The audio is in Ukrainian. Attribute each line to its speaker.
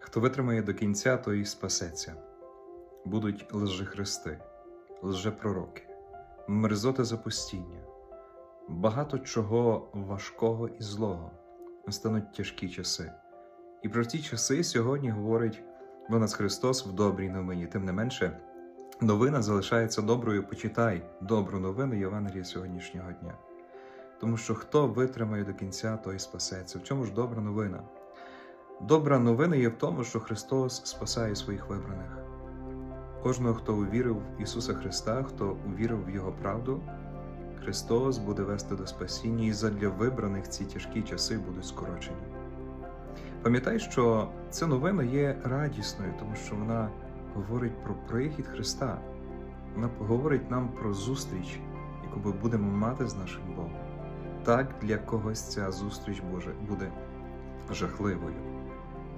Speaker 1: Хто витримає до кінця, той і спасеться. Будуть лжехристи, лжепророки, мерзоти запустіння, багато чого важкого і злого. Настануть тяжкі часи. І про ті часи сьогодні говорить до нас Христос в добрій новині. Тим не менше, новина залишається доброю. Почитай добру новину Євангелія сьогоднішнього дня. Тому що хто витримає до кінця, той спасеться. В чому ж добра новина? Добра новина є в тому, що Христос спасає своїх вибраних. Кожного, хто увірив в Ісуса Христа, хто увірив в Його правду, Христос буде вести до спасіння, і задля вибраних ці тяжкі часи будуть скорочені. Пам'ятай, що ця новина є радісною, тому що вона говорить про прихід Христа. Вона говорить нам про зустріч, яку ми будемо мати з нашим Богом. Так для когось ця зустріч Боже буде жахливою.